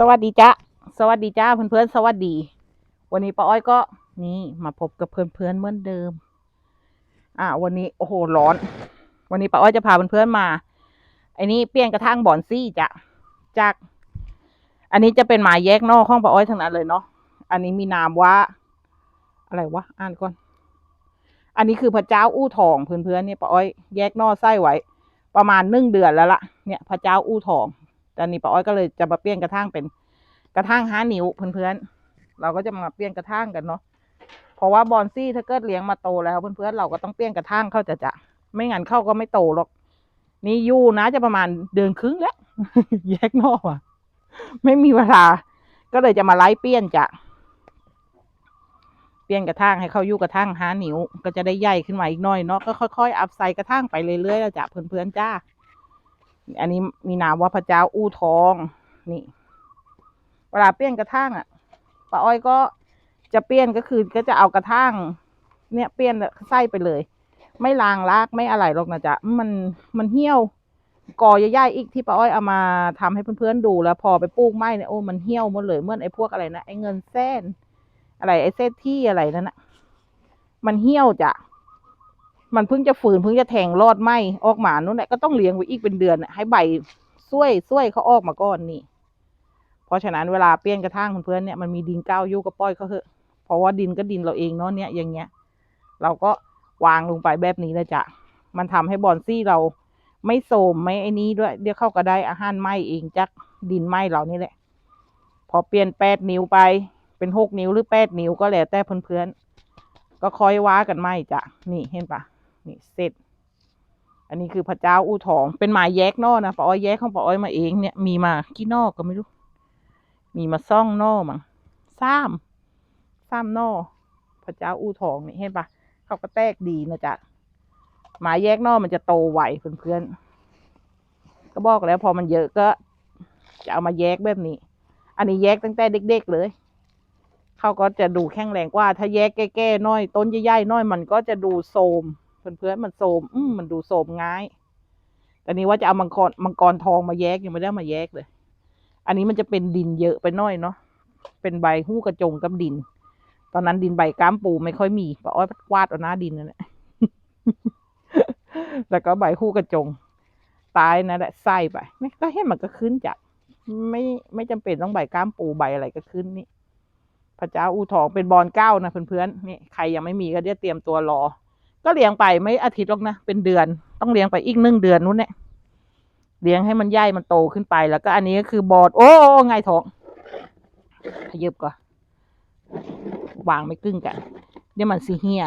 สวัสดีจ้าสวัสดีจ้าเพื่อนๆสวัสดี วันนี้ป้าอ้อยก็นี่มาพบกับเพื่อนๆเหมือนเดิม อ่า วันนี้โอ้โหร้อน วันนี้ป้าอ้อยจะพาเพื่อนๆมาไอ้นี่เปลี่ยนกระทั่งบอนซี่จ้ะจาก อันนี้จะเป็นหมายแยกนอกห้องป้าอ้อยทั้งนั้นเลยเนาะอันนี้มีนามว่า อะไรวะอ่านก่อน อันนี้คือพระเจ้าอู้ทองเพื่อนๆเนี่ยป้าอ้อยแยกนอกไส้ไว้ ประมาณหนึ่งเดือนแล้วล่ะเนี่ย พระเจ้าอู้ทอง แต่นี่ป้าอ้อยก็เลยจะมาเปลี่ยนกระทั่งเป็นกระทั่งห้านิ้วเพื่อนๆ เราก็จะมาเปลี่ยนกระทั่งกันเนาะ เพราะว่าบอนซี่ถ้าเกิดเลี้ยงมาโตแล้วเพื่อนๆเราก็ต้องเปลี่ยนกระทั่งเข้าจะจะไม่งั้นเข้าก็ไม่โตหรอก นี่ยู่นะจะประมาณเดือนครึ่งแล้วแยกนอกอะ ไม่มีเวลา ก็เลยจะมาไล่เปลี่ยนจะเปลี่ยนกระทั่งให้เขายู่กระทั่งห้านิ้ว ก็จะได้ใหญ่ขึ้นมาอีกหน่อยเนาะก็ค่อยๆอัพไซด์กระทั่งไปเรื่อยๆแล้วจ้ะเพื่อนๆจ้า อันนี้มีนามว่าพระเจ้าอู้ทอง นี่ เวลาเปลี่ยนกระทั่งอะป้าอ้อยก็จะเปลี่ยนก็คือก็จะเอากระทั่งเนี่ยเปลี่ยนไส้ไปเลย ไม่ลางลากไม่อะไรหรอกนะจ๊ะมันมันเหี่ยวกอใหญ่ๆอีกที่ป้าอ้อยเอามาทำให้เพื่อนๆดูแล้วพอไปปลูกไม้เนี่ยโอ้มันเหี่ยวหมดเลยเมื่อนไอ้พวกอะไรนะไอ้เงินแส้น อะไรไอ้เส้นที่อะไรนั่นนะมันเหี่ยวจ้ะ มันเพิ่งจะฝืนเพิ่งจะแทงรอดไหมออกมานู่นแหละก็ต้องเลี้ยงไว้อีกเป็นเดือนให้ใบส้วยส้วยเขาออกมาก่อนนี่ เพราะฉะนั้นเวลาเปลี่ยนกระถางเพื่อนเนี่ยมันมีดินเก้ายุก็ปล่อยเขาเถอะเพราะว่าดินก็ดินเราเองเนาะเนี่ยอย่างเงี้ย เราก็วางลงไปแบบนี้เลยจ้ะมันทำให้บอนซี่เราไม่โสมไม่ไอ้นี้ด้วย เดี๋ยวเข้าก็ได้อาหารไหมเองจากดินไหมเรานี่แหละ พอเปลี่ยนแปดนิ้วไปเป็นหกนิ้วหรือแปดนิ้วก็แล้วแต่เพื่อนๆก็คอยว้ากันไหมจ้ะนี่เห็นปะ นี่เสร็จ อันนี้คือพระเจ้าอู้ทอง เป็นหมายแยกนอกนะป้าอ้อยแยกของป้าอ้อยมาเองเนี่ย มีมากี่นอกก็ไม่รู้ มีมาซ่องนอมั้งซ้ำซ้ำนอพระเจ้าอู้ทองนี่เห็นปะเขาก็แตกดีนะจ๊ะหมายแยกนอกมันจะโตไวเพื่อนๆ ก็บอกแล้วพอมันเยอะก็ จะเอามาแยกแบบนี้ อันนี้แยกตั้งแต่เด็ก ๆเลยเขาก็จะดูแข็งแรงกว่า ถ้าแยกแก่ๆน้อย ต้นใหญ่ๆน้อยมันก็จะดูโทรม เพื่อนๆมันโทรมอืมมันดูโทรมง่ายแต่นี้ว่าจะเอามังกรมังกรทองมาแยกยังไม่ได้มาแยกเลย อันนี้มันจะเป็นดินเยอะไปหน่อยเนาะเป็นใบหู้กระจงกับดิน ตอนนั้นดินใบก้ามปูไม่ค่อยมีป้าอ้อยวาดเอาหน้าดินนั่นแหละแล้วก็ใบหู้กระจงตายนั่นแหละใส่ไปก็ให้มันก็ขึ้นจากไม่ไม่จำเป็นต้องใบก้ามปูใบอะไรก็ขึ้นนี่พระเจ้าอูทองเป็นบอลเก้านะเพื่อนๆนี่ใครยังไม่มีก็เดี๋ยวเตรียมตัวรอ ก็เลี้ยงไปไม่อาทิตย์หรอกนะ เป็นเดือนต้องเลี้ยงไปอีกหนึ่งเดือนนู้นเนี่ยเลี้ยงให้มันใหญ่มันโตขึ้นไปแล้วก็อันนี้ก็คือบอดโอ้ไงท้องขยบก่อนวางไม่กึ้งกันเดี๋ยวมันสีเฮีย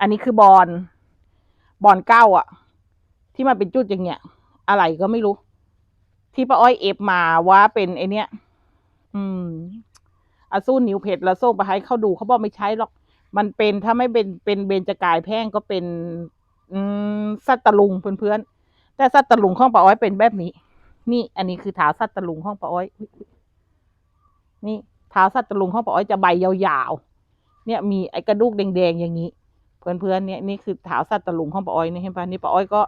อันนี้คือบอลบอลเก้าอะ ที่มันเป็นจุดอย่างเงี้ย อะไรก็ไม่รู้ ที่ป้าอ้อยเอฟมาว่าเป็นไอเนี้ย อืมอาสู้นิวเพจแล้วส่งไปให้เขาดูเขาบอกไม่ใช่หรอก มันเป็นถ้าไม่เป็นเป็นเบญจกายแพ่งก็เป็น อืมสัตตลุงเพื่อนๆแต่สัตตลุงของป้าอ้อยเป็นแบบนี้ นี่ อันนี้คือเท้าสัตตลุงของป้าอ้อย นี่เท้าสัตตลุงของป้าอ้อยจะใบยาวๆเนี่ย มีไอ้กระดูกแดงๆอย่างนี้ เพื่อนๆเนี่ยนี่คือเท้าสัตตลุงของป้าอ้อยนี่เห็นปะนี่ป้าอ้อยก็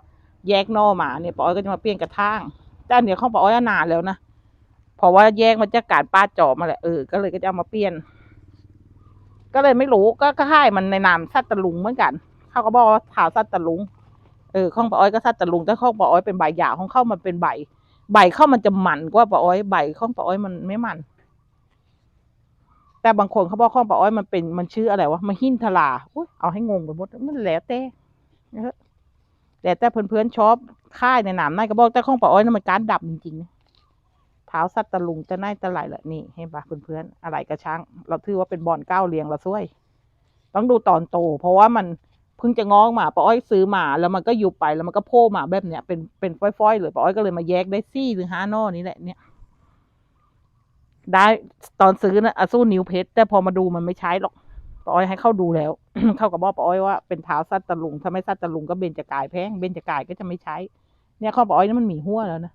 แยกนอมาเนี่ยป้าอ้อยก็จะมาเปลี่ยนกระถางแต่อันเนี้ยของป้าอ้อยนานแล้วนะเพราะว่าแยกมาจากการป้าจอบมาแหละเออก็เลยก็จะเอามาเปลี่ยน ก็เลยไม่รู้ก็ก็ให้มันในนามสัตว์ตะลุงเหมือนกัน เขาก็บอกว่าเท้าสัตว์ตะลุงเออข้องปาอ้อยก็สัตว์ตะลุงแต่ข้องปาอ้อยเป็นใบหยาของเข้ามันเป็นใบ ใบเข้ามันจะมันกว่าปาอ้อยใบข้องปาอ้อยมันไม่มันแต่บางคนเขาบอกข้องปาอ้อยมันเป็นมันชื่ออะไรวะมาหินทลาอุ้ยเอาให้งงไปหมดมันแล้วแต่แต่แต่เพื่อนๆชอบค่ายในหนามนายก็บอกแต่ข้องปาอ้อยนั่นมันการดับจริงๆ เท้าสัตว์ตะลุงจะน่ายตะไหลแหละนี่เห็นปะเพื่อนๆอะไรกระช่าง เราถือว่าเป็นบอลเก้าเรียงเราช่วย ต้องดูตอนโต เพราะว่ามันเพิ่งจะงอกมาป้าอ้อยซื้อมาแล้วมันก็ยุบไปแล้วมันก็โผล่มาแบบเนี้ยเป็นเป็นฝ้อยๆเลยป้าอ้อยก็เลยมาแยกได้ซี่หรือห้านอนี่แหละเนี่ยได้ตอนซื้อนะอาสู้นิ้วเพชรแต่พอมาดูมันไม่ใช้หรอกป้าอ้อยให้เข้าดูแล้ว เข้ากับบอกป้าอ้อยว่าเป็นเท้าสัตว์ตะลุงถ้าไม่สัตว์ตะลุงก็เบญจกายแพงเบญจกายก็จะไม่ใช้ เนี่ยข้อป้าอ้อยนี่มันมีหัวแล้วนะ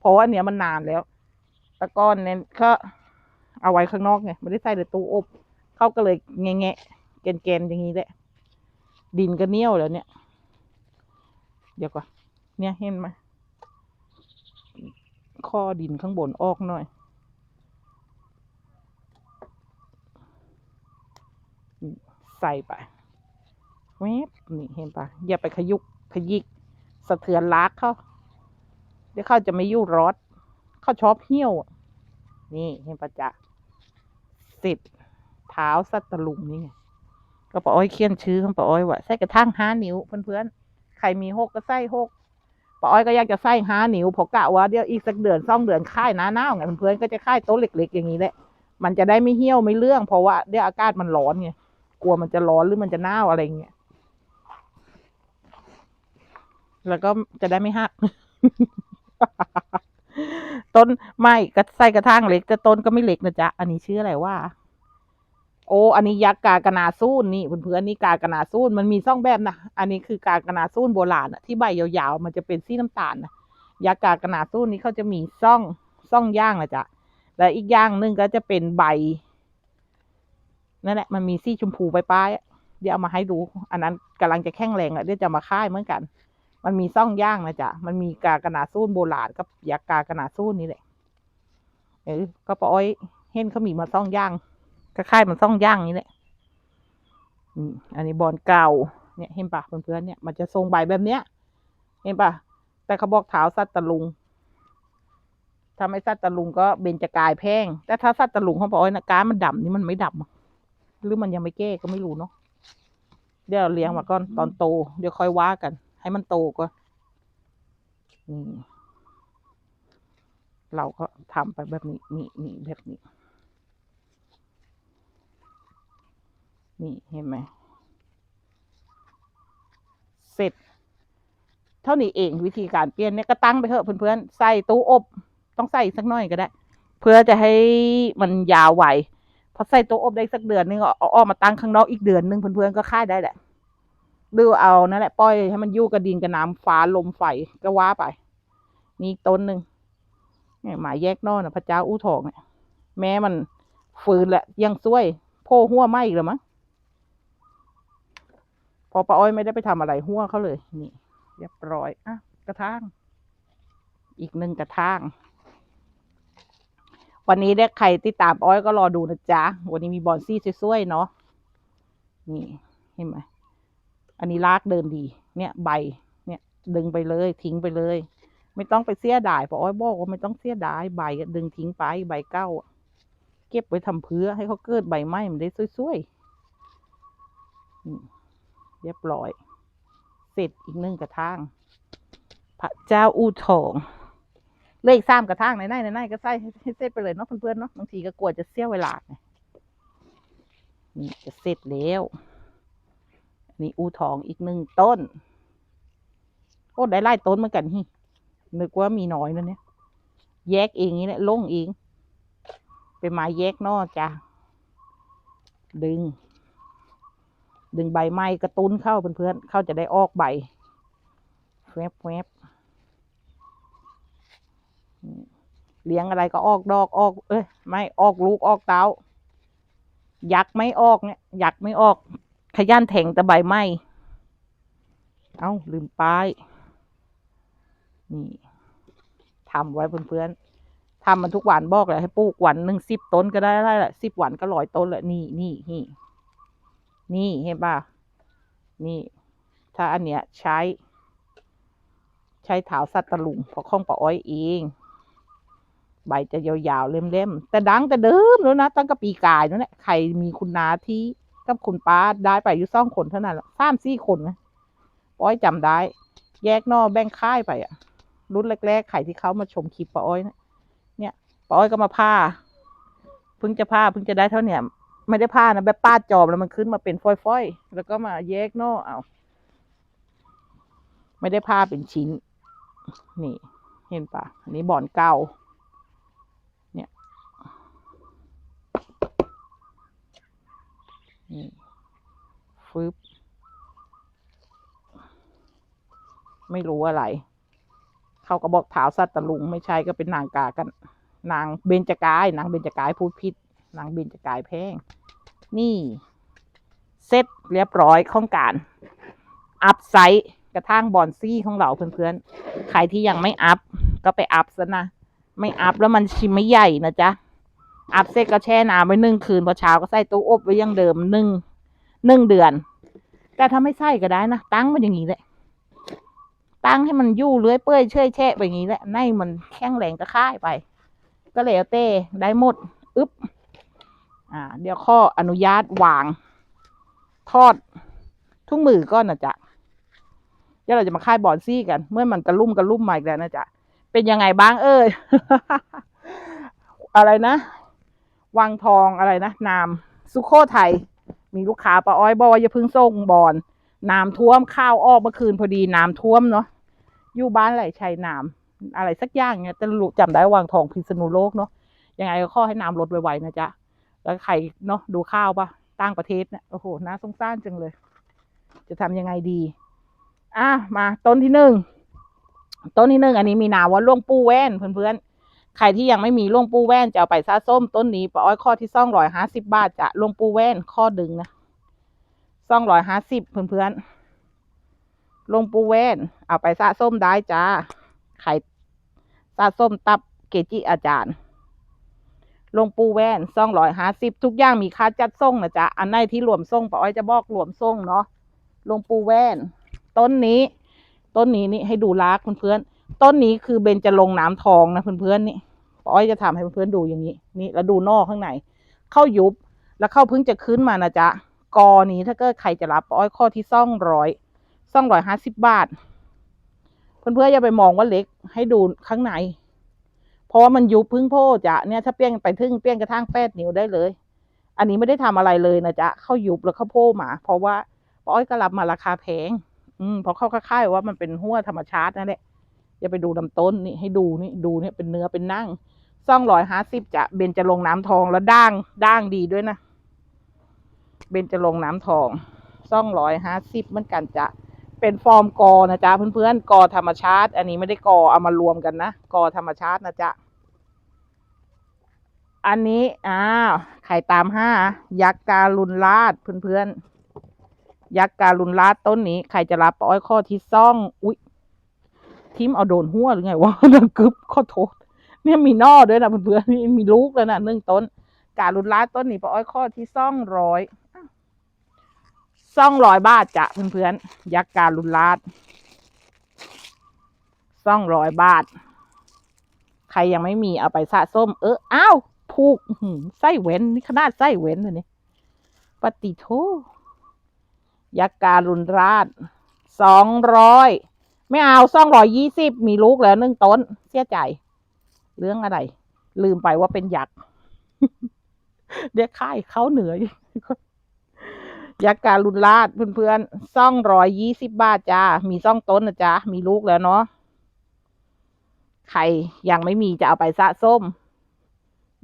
เพราะว่าเนี้ยมันนานแล้ว ตะก้อนเนี่ยก็เอาไว้ข้างนอกไงไม่ได้ใส่ในตู้อบเขาก็เลยแงะแกนๆอย่างนี้แหละ ดินก็เนี้ยวแล้วเนี่ย เดี๋ยวก่อนเนี่ยเห็นไหมข้อดินข้างบนออกหน่อย ใส่ไปเว็บนี่เห็นปะอย่าไปขยุกขยิก สะเทือนลากเขาเดี๋ยวเขาจะไม่ยู่รอด ขาชอบเหี้ยว นี่เห็นปะจ๊ะสิบเท้าสัตว์ตะลุงนี่ไงก็ปาอ้อยเขียนชื่อของปาอ้อยว่าใส่กระทั่งห้านิ้วเพื่อนๆใครมีหกก็ใส่หกปาอ้อยก็อยากจะใส่ห้านิ้วเพอกะว่าเดี๋ยวอีกสักเดือนสองเดือนค่ายหน้าหนาไงเพื่อนๆก็จะค่ายโต๊ะเล็ก ๆ อย่างนี้แหละมันจะได้ไม่เหี่ยวไม่เรื่องเพราะว่าเดี๋ยวอากาศมันร้อนไงกลัวมันจะร้อนหรือมันจะหนาวอะไรเงี้ยแล้วก็จะได้ไม่หัก ต้นไม่ก็ใส่กระถางเล็กแต่ต้นก็ไม่เล็กนะจ๊ะ อันนี้ชื่ออะไรว่า โอ้อันนี้ยักษ์กากนาซูนนี่เพื่อนๆนี่กากนาซูนมันมีซ่องแบบนะอันนี้คือกากนาซูนโบราณอะที่ใบยาวๆมันจะเป็นสีน้ำตาลนะยักษ์กากนาซูนนี่เขาจะมีซ่องซ่องย่างนะจ๊ะและอีกอย่างหนึ่งก็จะเป็นใบนั่นแหละมันมีสีชมพูปลายๆเดี๋ยวเอามาให้ดู อันนั้นกำลังจะแข็งแรงอะเดี๋ยวจะมาค่ายเหมือนกัน มันมีซ่องย่างนะจ๊ะมันมีกากระนาซูนโบราณกับยากากระนาซูนนี่แหละเออก็ปาอ้อยเห็นเขามีมาซ่องย่างก็ค่ายมันซ่องย่างนี่แหละอันนี้บอลเก่าเนี่ยเห็นปะเพื่อนๆเนี่ยมันจะทรงใบแบบเนี้ย เห็นปะแต่เขาบอกเท้าสัตว์ตะลุงถ้าไม่สัตว์ตะลุงก็เบญจกายแพงแต่ถ้าสัตว์ตะลุงเขาบอกว่านะการมันดำนี่มันไม่ดำหรือมันยังไม่แก้ก็ไม่รู้เนาะเดี๋ยวเราเลี้ยงมาก่อนตอนโต เดี๋ยวค่อยว่ากัน ให้มันโตก่อนนี่เราก็ทำไปแบบนี้นี่นี่แบบนี้ นี่เห็นไหมเสร็จ เท่านี้เองวิธีการเปลี่ยนเนี่ยก็ตั้งไปเถอะเพื่อนๆใส่ตู้อบ ต้องใส่สักหน่อยก็ได้ เพื่อจะให้มันยาวไหวพอใส่ตู้อบได้สักเดือนนึงเอาออกมาตั้งข้างนอกอีกเดือนนึงเพื่อนๆก็ค่ายได้แหละ หรือเอานั่นแหละ ปล่อยให้มันยู่กับดินกับน้ำฟ้าลมไฟก็ว่าไปนี่ต้นหนึ่งเนี่ยหมายแยกนอกนะพระเจ้าอู้ทองเนี่ยแม้มันฝืนแหละยังซวยโพหัวไหมอีกแล้วมั้งพอป้าอ้อยไม่ได้ไปทำอะไรหัวเขาเลย นี่เรียบร้อยอะกระทางอีกหนึ่งกระทางวันนี้ได้ใครติดตามอ้อยก็รอดูนะจ๊ะ วันนี้มีบอลซี่สวยๆเนาะนี่เห็นไหม อันนี้รากเดินดี เนี่ยใบ เนี่ยดึงไปเลย ทิ้งไปเลย ไม่ต้องไปเสียดายเพราะอ้อยบอกว่าไม่ต้องเสียดายใบดึงทิ้งไปใบเก้าเก็บไว้ทำเพื่อให้เขาเกิดใบไม้มันได้สวยๆเรียบร้อย เสร็จอีกหนึ่งกระทาง พระเจ้าอู่ทองเลขสามกระทางไหนๆไหนก็ใส่ให้เสร็จไปเลยเนาะเพื่อนๆเนาะบางทีก็กลัวจะเสียเวลาไงนี่จะเสร็จแล้ว นี่อูทองอีกหนึ่งต้น โอ้ได้ไล่ต้นเหมือนกันฮินึกว่ามีน้อยนะเนี่ย แยกเองนี่แหละลงเองเป็นไม้แยกนอกจ้ะดึง ดึงใบไม้กระตุ้นเข้าเพื่อนๆเข้าจะได้ออกใบแวบแวบเลี้ยงอะไรก็ออกดอกออก เอ้ยไม่ออกลูกออกเต้า ยักไม่ออกเนี่ย ยักไม่ออก ขยันแทงแต่ใบไม้เอ้า ลืมป้าย นี่ทำไว้เพื่อนๆทำมันทุกวันบอกเลยให้ปลูกวันหนึ่งสิบต้นก็ได้ได้แหละสิบวันก็ร้อยต้นแหละนี่นี่นี่นี่เห็นป่ะนี่ ถ้าอันเนี้ยใช้ ใช้เท้าสัตว์ตลุงเพราะข้องปะอ้อยเอง ใบจะยาวๆเล่มๆแต่ดังแต่เดิมแล้วนะ ตั้งแต่ปีกายนั่นแหละใครมีคุณนาที่ กับคุณป้าได้ไปอยู่สองคนเท่านั้นสามสี่คนนะป้อยจำได้ แยกนอแบ่งค่ายไปอะรุ่นแรกๆใครที่เขามาชมคลิปป้าอ้อยนะเนี่ยป้าอ้อยก็มาผ้าเพิ่งจะผ้าเพิ่งจะได้เท่าเนี้ยไม่ได้ผ้านะแบบป้าจอบแล้วมันขึ้นมาเป็นฟอยๆแล้วก็มาแยกนอเอาไม่ได้ผ้าเป็นชิ้น นี่ เห็นปะอันนี้บ่อนเก่า เนี่ย นี่ฟึบไม่รู้อะไร เขาก็บอกเท้าสัตว์ตะลุง ไม่ใช่ก็เป็นนางกากัน นางเบญจกาย นางเบญจกายพูดผิด นางเบญจกายแพง นี่ เสร็จเรียบร้อยของการ อัพไซต์กระทั่งบอนซี่ของเราเพื่อนๆ ใครที่ยังไม่อัพก็ไปอัพซะนะ ไม่อัพแล้วมันชิมไม่ใหญ่นะจ๊ะ อัพเสร็จก็แช่น้ำไว้หนึ่งคืนพอเช้าก็ใส่ตู้อบไว้ยังเดิมหนึ่งหนึ่งเดือน แต่ถ้าไม่ใส่ก็ได้นะตั้งมันอย่างนี้แหละตั้งให้มันยู่เลื้อยเปื่อยเชื่อยแช่ไปอย่างนี้แหละในมันแข็งแรงตะค่ายไป ก็แล้วแต่ได้หมดอึ๊บอ่า เดี๋ยวข้ออนุญาตวาง ทอดทุกมือก่อนนะจ๊ะเดี๋ยวเราจะมาค่ายบอนซี่กัน เมื่อมันกระลุ่มกระลุ่มมาอีกแล้วนะจ๊ะเป็นยังไงบ้างเอ่ยอะไรนะ วังทองอะไรนะนามสุโขทัยมีลูกค้าปะอ้อยบอกว่าอย่าพึ่งส่งบอนน้ำท่วมข้าวออกเมื่อคืนพอดีน้ำท่วมเนาะอยู่บ้านไหลชัยน้ำอะไรสักอย่างเนี่ยแต่รู้จำได้วังทองพิษณุโลกเนาะยังไงก็ข้อให้น้ำลดไวๆนะจ๊ะแล้วใครเนาะดูข้าวปะต่างประเทศเนี่ยโอ้โหน่าสงสารจังเลย จะทำยังไงดีอะมาต้นที่หนึ่งต้นที่หนึ่งอันนี้มีนามว่าล่วงปูแว่นเพื่อนๆ ใครที่ยังไม่มีล่วงปูแว่นจะเอาไปซาส้มต้นนี้ปะอ้อยข้อที่ซ่องร้อยห้าสิบบาทจะล่วงปูแว่นข้อดึงนะซ่องร้อยห้าสิบเพื่อนๆลวงปูแว่นเอาไปซาส้มได้จ้าไข่ซาส้มตับเกจิอาจารย์ ลงปูแว่นซ่องร้อยห้าสิบทุกอย่างมีค่าจัดส่งนะจ๊ะอันไหนที่รวมส่งปะอ้อยจะบอกรวมส่งเนาะลงปูแว่น ต้นนี้ ต้นนี้นี่ให้ดูรากเพื่อนๆต้นนี้คือเบญจรงน้ำทองนะเพื่อนๆนี่ อ้อยจะทำให้เพื่อนๆดูอย่างนี้ นี่แล้วดูนอกข้างใน เข้ายุบ แล้วเข้าเพิ่งจะขึ้นมานะจ๊ะ กอนี้ถ้าเกิดใครจะรับอ้อยข้อที่ซ่องร้อยซ่องร้อยห้าสิบบาท เพื่อนๆอย่าไปมองว่าเล็กให้ดูข้างใน เพราะว่ามันยุบพึ่งโพจะเนี่ยถ้าเปี้ยงไปถึงเปี้ยงกระทั่งแปดนิ้วได้เลย อันนี้ไม่ได้ทำอะไรเลยนะจ๊ะ เข้ายุบแล้วเข้าโพมา เพราะว่าป้อ้อยก็รับมาราคาแพง อืมเพราะเขาค่ายว่ามันเป็นหัวธรรมชาตินั่นแหละอย่าไปดูลำต้นนี่ให้ดูนี่ดูเนี่ยเป็นเนื้อเป็นนั่ง ซ่องร้อยห้าสิบจะเบนจะลงน้ำทองแล้วด่างด่างดีด้วยนะ เบนจะลงน้ำทองซ่องร้อยห้าสิบเหมือนกันจะเป็นฟอร์มกอนะจ๊ะเพื่อนๆกอธรรมชาติ อันนี้ไม่ได้กอเอามารวมกันนะกอธรรมชาตินะจ๊ะอันนี้อ้าวไข่ตามห้ายักษ์การุณราชเพื่อนๆยักษ์การุณราชต้นนี้ใครจะรับปะอ้อยข้อที่ซ่อง อุ๊ยทิมเอาโดนหัวหรือไงวะดังกึบข้อโทษ เนี่ยมีนอด้วยนะเพื่อนๆนี่มีลูกแล้วนะหนึ่งต้น การุณราต้นนี้ปะอ้อยข้อที่ซ่องร้อยซ่องร้อยบาทจ้ะเพื่อนๆยักษ์การุณราชซ่องร้อยบาท ใครยังไม่มีเอาไปสะส้ม เอออ้าวผูกไส้เว้นนี่ขนาดไส้เว้นเลยนี่ปฏิโทยักษ์การุณราชสองร้อยไม่เอาสองร้อยยี่สิบมีลูกแล้วหนึ่งต้น เสียใจ เรื่องอะไร ลืมไปว่าเป็นยักษ์เดียวค่ายเขาเหนืออีกยักษ์การุณราชเพื่อนๆซ่องร้อยยี่สิบบาทจ้า มีซ่องต้นนะจ๊ะมีลูกแล้วเนาะใครยังไม่มีจะเอาไปสะส้ม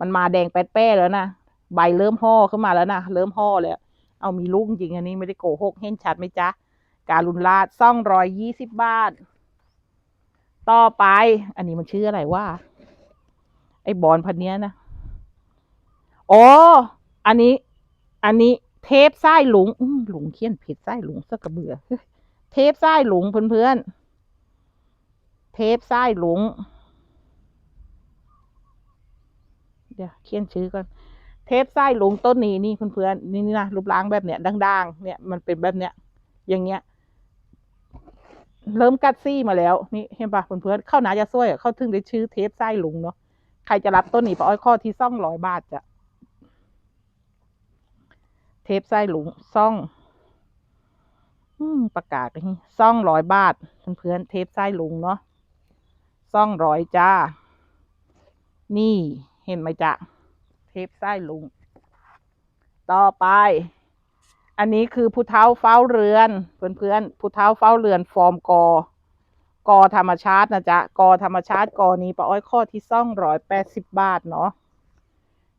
มันมาแดงแป๊ดแป้แล้วนะใบเริ่มห่อขึ้นมาแล้วนะเริ่มห่อแล้วเอามีลูกจริงอันนี้ไม่ได้โกหกเห็นชัดไหมจ๊ะการุณราชซ่องร้อยยี่สิบบาท ต่อไป อันนี้มันชื่ออะไรว่า ไอ้บอลพันเนี้ยนะอ๋ออันนี้ อันนี้เทปไส้หลุงอื้อหลุงเขียนผิดไส้หลุงสักกระเบือเทปไส้หลุงเพื่อนๆเทปไส้หลุง เดี๋ยวเขียนชื่อก่อนเทปไส้หลุงต้นนี้นี่เพื่อนๆนี่นี่นะรูปร่างแบบเนี้ยด่างๆเนี่ยมันเป็นแบบเนี้ยอย่างเงี้ย เริ่มกัดซี่มาแล้ว นี่เห็นปะเพื่อนๆเข้าหนาจะช่วยเข้าถึงได้ชื่อเทปไส้หลุงเนาะ ใครจะรับต้นนี้ปะอ้อยข้อที่ซ่องร้อยบาทจะเทปไส้หลุงซ่องอประกาศไปนี่ซ่องร้อยบาทเพื่อนๆเทปไส้หลุงเนาะซ่องร้อยจ้า นี่เห็นไหมจ๊ะเทปไส้ลุง ต่อไป อันนี้คือผู้เท้าเฝ้าเรือน เพื่อนๆผู้เท้าเฝ้าเรือนฟอร์มกอ กอธรรมชาตินะจ๊ะกอธรรมชาติกอนี้ปะอ้อยข้อที่ซ่องร้อยแปดสิบบาทเนาะ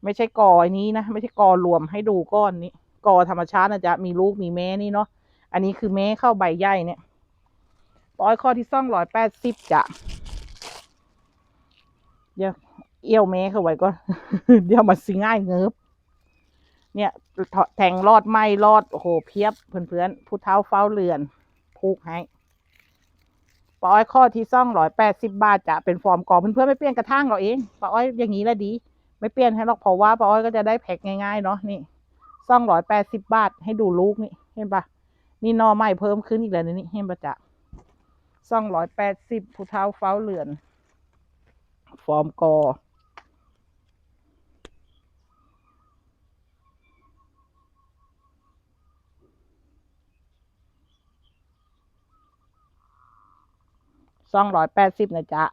ไม่ใช่กออันนี้นะไม่ใช่กอรวมให้ดูก้อนนี้กอธรรมชาตินะจ๊ะมีลูกมีแม่นี่เนาะอันนี้คือแม่เข้าใบใหญ่เนี่ยปะอ้อยข้อที่ซ่องร้อยแปดสิบจ้ะเดี๋ยวเอี้ยวแม่เข้าไว้ก็เดี๋ยวมันสิง่ายเงิบเนี่ยแทงรอดไหมรอดโอ้โหเพียบเพื่อนๆผู้เท้าเฝ้าเรือนผูกให้ ปาอ้อยข้อที่ซ่องร้อยแปดสิบบาทจะเป็นฟอร์มกอบเพื่อนๆไม่เปลี่ยนกระทั่งเราเองปาอ้อยอย่างนี้แหละดี ไม่เปลี่ยนให้หรอกเพราะว่าปาอ้อยก็จะได้แพ็คง่ายๆเนาะนี่ซ่องร้อยแปดสิบบาทให้ดูลูกนี่เห็นปะนี่นอใหม่เพิ่มขึ้นอีกแล้วนะนี่เห็นปะจ๊ะซ่องร้อยแปดสิบผู้เท้าเฝ้าเรือน ฟอร์มกอ สองร้อยแปดสิบนะจ๊ะ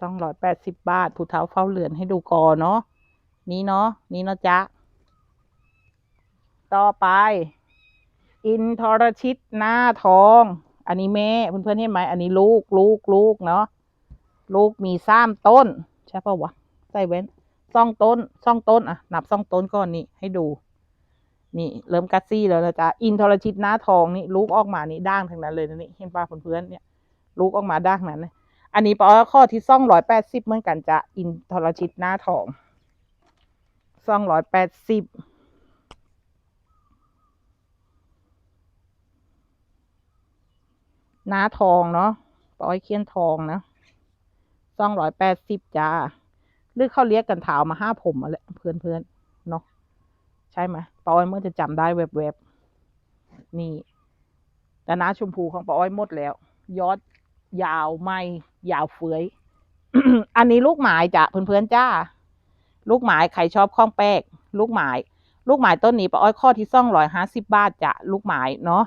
สองร้อยแปดสิบบาท ผู้เท้าเฝ้าเรือนให้ดูกอเนาะ นี่เนาะ นี่เนาะจ๊ะ ต่อไป อินทรชิตหน้าทอง อันนี้แม่เพื่อนๆเห็นไหม อันนี้ลูก ลูก ลูกเนาะ ลูกมีสามต้น ใช่ปะวะ ใส่เว้นสองต้นสองต้น อะ นับสองต้นก่อนนี่ให้ดู นี่ เริ่มกัดซี่แล้วนะจ๊ะอินทรชิตหน้าทองนี่ลูกออกมานี่ด่างทั้งนั้นเลยนะนี่เห็นป่ะเพื่อนๆเนี่ยลูกออกมาด่างนั้นนะอันนี้ปอข้อที่สองร้อยแปดสิบเหมือนกันจะอินทรชิตหน้าทองสองร้อยแปดสิบหน้าทองเนาะปอยเคียนทองนะสองร้อยแปดสิบจ้าหรือเขาเรียกกันเท้ามาห้าผมมาแหละเพื่อนเพื่อนๆเนาะ ใช่ไหมปอ้อยเมื่อจะจำได้แวบๆนี่แต่น้าชมพูของปอ้อยหมดแล้ว ยอดยาวไม่ยาวเฟื้อยอันนี้ลูกหมายจ้ะเพื่อนๆจ้า ลูกหมายใครชอบข้องแป้กลูกหมาย ลูกหมายต้นนี้ป้าอ้อยข้อที่ซ่องร้อยห้าสิบบาทจ้ะลูกหมายเนาะ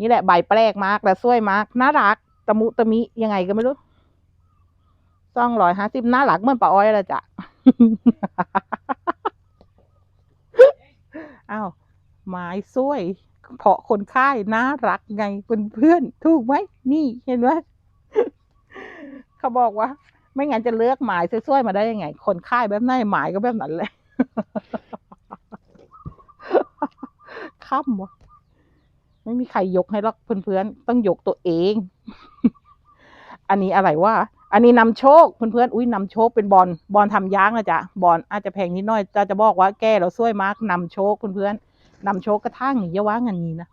นี่แหละใบแปลกมากและสวยมากน่ารักตะมุตะมิยังไงก็ไม่รู้ซ่องร้อยห้าสิบน่ารักเหมือนป้าอ้อยละจ้ะ อ้าวไม้สวยเพราะคนค่ายน่ารักไงเพื่อนๆถูกไหมนี่เห็นไหมเขาบอกว่า ไม่งั้นจะเลือกหมายสวยๆมาได้ยังไง คนค่ายแบบไหนหมายก็แบบนั้นแหละค่ำวะไม่มีใครยกให้หรอกเพื่อนๆต้องยกตัวเอง อันนี้อะไรวะ อันนี้นำโชคเพื่อนๆอุ้ยนำโชคเป็นบอลบอลทำยางนะจ๊ะบอลอาจจะแพงนิดหน่อยจะจะบอกว่าแก้แล้วสวยมากนำโชคเพื่อนๆนำโชคกระทั่งอย่าว่างันนี้นะ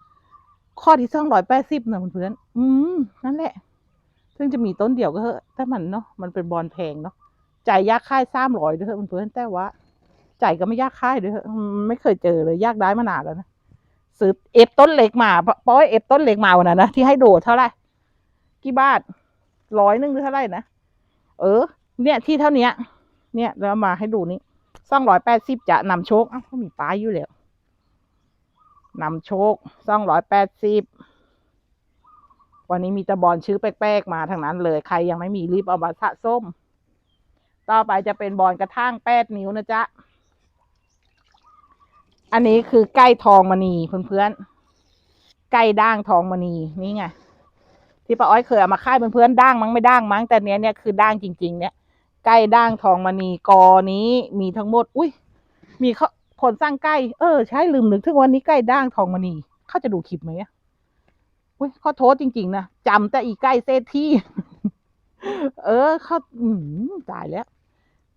ข้อที่สองร้อยแปดสิบนะเพื่อนๆอืมนั่นแหละ ซึ่งจะมีต้นเดียวก็เถอะถ้ามันเนาะมันเป็นบอลแพงเนาะจ่ายยากค่ายสามร้อยด้วยเถอะเพื่อนๆแต่ว่าจ่ายก็ไม่ยากค่ายด้วยไม่เคยเจอเลยยากได้มานานแล้วนะซื้อเอฟต้นเล็กมาปป้อยเอฟต้นเล็กมาวันนั้นนะที่ให้โดดเท่าไหร่กี่บาท ร้อยหนึ่งหรือเท่าไหร่นะ เออ เนี่ยที่เท่าเนี้ยเนี่ยแล้วมาให้ดูนี่สองร้อยแปดสิบจะนำโชคอ้าวเขามีป้ายอยู่แล้วนำโชคสองร้อยแปดสิบวันนี้มีตะบอลชื่อแปลกๆมาทางนั้นเลย ใครยังไม่มีรีบเอามาสะส้ม ต่อไปจะเป็นบอลกระทั่งแปดนิ้วนะจ๊ะ อันนี้คือไก่ทองมณีเพื่อนๆไก่ด่างทองมณีนี่ไง ที่ป้าอ้อยเคยเอามาค่ายเพื่อนๆด่างมั้งไม่ด่างมั้งแต่เนี้ยเนี่ยคือด่างจริง ๆ เนี่ยไก่ด่างทองมณีกอนี้มีทั้งหมด อุ้ยมีเขาคนสร้างไก่เออใช่ลืมนึกถึงวันนี้ไก่ด่างทองมณีเขาจะดูคลิปไหมอุ้ยขอโทษจริง ๆ นะจำแต่อีไก่เซที่เออเขาอืมตายแล้ว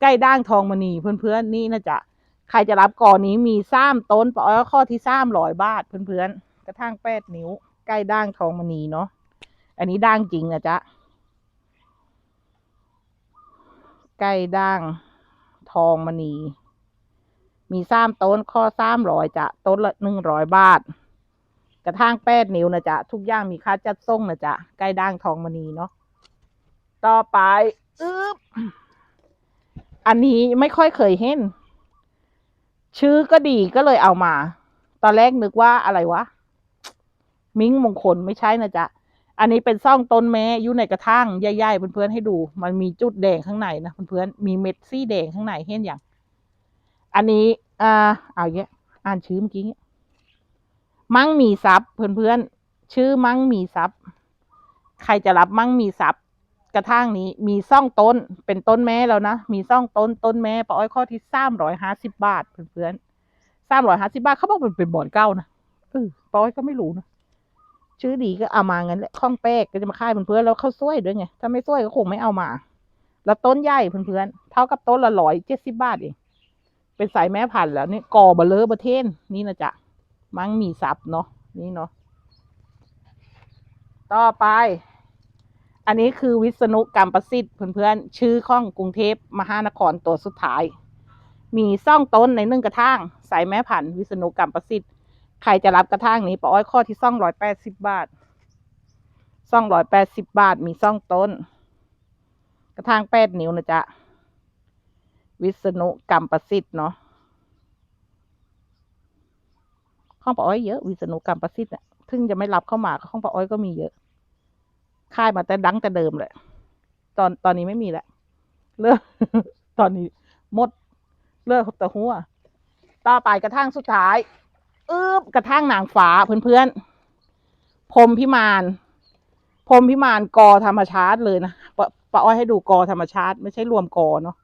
ไก่ด่างทองมณีเพื่อนๆนี่นะจ๊ะใครจะรับก่อนนี้มีซ้ำต้นปอยข้อที่ซ้ำร้อยบาทเพื่อนๆกระทั่งแปดนิ้วไก่ด่างทองมณีเนาะ อันนี้ด่างจริงนะจ๊ะไก่ด่างทองมณี มีซ้ำต้นข้อซ้ำร้อยจ้ะต้นละหนึ่งร้อยบาท กระทั่งแปดนิ้วนะจ๊ะทุกอย่างมีค่าจัดส่งนะจ๊ะไก่ด่างทองมณีเนาะต่อไปอึ๊บอันนี้ไม่ค่อยเคยเห็น ชื่อก็ดีก็เลยเอามา ตอนแรกนึกว่าอะไรวะ มิ้งมงคลไม่ใช่นะจ๊ะ อันนี้เป็นซ่องต้นแม้อยู่ในกระถางใหญ่ๆเพื่อนๆให้ดู มันมีจุดแดงข้างในนะเพื่อนๆมีเม็ดซี่แดงข้างในเห็นอย่าง อันนี้อ่าเอาเงี้ยอ่านชื่อเมื่อกี้มั่งมีทรัพย์เพื่อนๆชื่อมั่งมีทรัพย์ใครจะรับมั่งมีทรัพย์กระทั่งนี้มีซ่องต้นเป็นต้นแม่แล้วนะ มีซ่องต้นต้นแม่ปอ้อยข้อที่สามร้อยห้าสิบบาทเพื่อนๆสามร้อยห้าสิบาทเขาบอกมันเป็นบ่อนเก้านะเออปอ้อยก็ไม่รู้นะ ชื่อดีก็เอามางั้นแหละข้องแป๊กก็จะมาค่ายเพื่อนๆแล้วเขาช่วยด้วยไงถ้าไม่ช่วยก็คงไม่เอามา แล้วต้นใหญ่เพื่อนๆเท่ากับต้นละร้อยเจ็ดสิบบาทเองเป็นสายแม่พันธุ์แล้วนี่กอบะเลอประเทศนี่นะจ๊ะมั่งมีทรัพย์เนาะนี่เนาะต่อไป อันนี้คือวิษณุกรรมประสิทธิ์เพื่อนๆชื่อข้องกรุงเทพมหานครตัวสุดท้าย มีซ่องต้นในหนึ่งกระถางใส่แม่ผันธุ์วิษณุกรรมประสิทธิ์ ใครจะรับกระถางนี้ปาอ้อยข้อที่ซ่องร้อยแปดสิบบาทซ่องร้อยแปดสิบบาทมีซ่องต้น กระถางแปดนิ้วนะจ๊ะ วิษณุกรรมประสิทธิ์เนาะข้องปาอ้อยเยอะวิษณุกรรมประสิทธิ์อะถึงจะไม่รับเข้ามาข้องปาอ้อยก็มีเยอะค่ายมาแต่ดังแต่เดิมเลยตอนตอนนี้ไม่มีแล้วเลิกตอนนี้หมด เลิกต่หัว ต่อไปกระทั่งสุดท้าย อึบกระทั่งนางฟ้าเพื่อนๆพรมพิมานพรมพิมานกอธรรมชาติเลยนะปะปะอ้อยให้ดูกอธรรมชาติ ไม่ใช่รวมกอเนาะ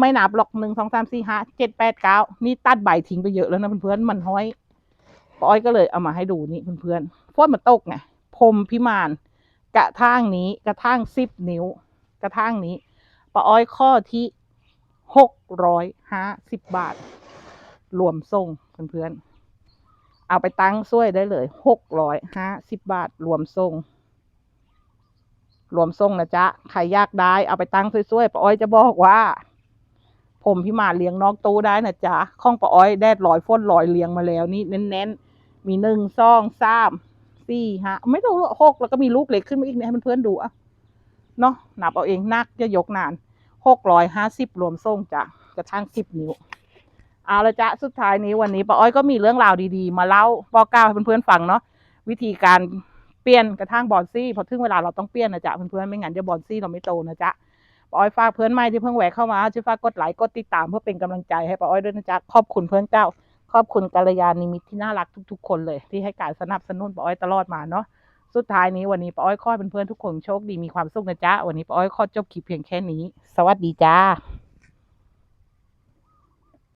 ไม่นับหรอกหนึ่งสองสามสี่ห้าเจ็ดแปดเก้านี่ตัดใบทิ้งไปเยอะแล้วนะเพื่อนๆมันห้อยปะอ้อยก็เลยเอามาให้ดูนี่เพื่อนๆเพราะมันตกไงพรมพิมานกระทั่งนี้กระทั่งสิบนิ้ว กระทั่งนี้ปะอ้อยข้อที่หกร้อยห้าสิบบาท รวมส่งเพื่อนๆ เอาไปตั้งช่วยได้เลยหกร้อยห้าสิบบาทรวมส่งรวมส่งนะจ๊ะใครอยากได้ เอาไปตั้งช่วยๆป้าอ้อยจะบอกว่า ผมพี่มาเลี้ยงนอกตู้ได้นะจ๊ะข้องป้าอ้อยแดดลอยฝนลอยเลี้ยงมาแล้วนี่เน้นๆ มีหนึ่งสองสามสี่ห้าไม่รู้หกแล้วก็มีลูกเล็กขึ้นมาอีกเนี่ยให้เพื่อนๆดูอะเนาะนับเอาเองนักจะยกนานหกร้อยห้าสิบรวมส่งจ้ะกระทั่งสิบนิ้ว เอาละจ๊ะสุดท้ายนี้วันนี้ป้าอ้อยก็มีเรื่องราวดีๆ มาเล่าบอกกล่าวให้เพื่อนๆฟังเนาะวิธีการเปลี่ยนกระทั่งบอนซี่พอถึงเวลาเราต้องเปลี่ยนนะจ๊ะเพื่อนๆไม่งั้นเดี๋ยวบอนซี่เราไม่โตนะจ๊ะป้าอ้อยฝากเพื่อนใหม่ที่เพิ่งแหวกเข้ามาช่วยฝากกดไลค์กดติดตามเพื่อเป็นกำลังใจให้ป้าอ้อยด้วยนะจ๊ะขอบคุณเพื่อนเจ้า ขอบคุณกัลยาณมิตรที่น่ารักทุก ๆ คนเลย ที่ให้การสนับสนุนป้าอ้อยตลอดมาเนาะสุดท้ายนี้วันนี้ป้าอ้อยขอให้เพื่อนๆทุกคนโชคดีมีความสุขนะจ๊ะวันนี้ป้าอ้อยขอจบคลิปเพียงแค่นี้ สวัสดีจ้า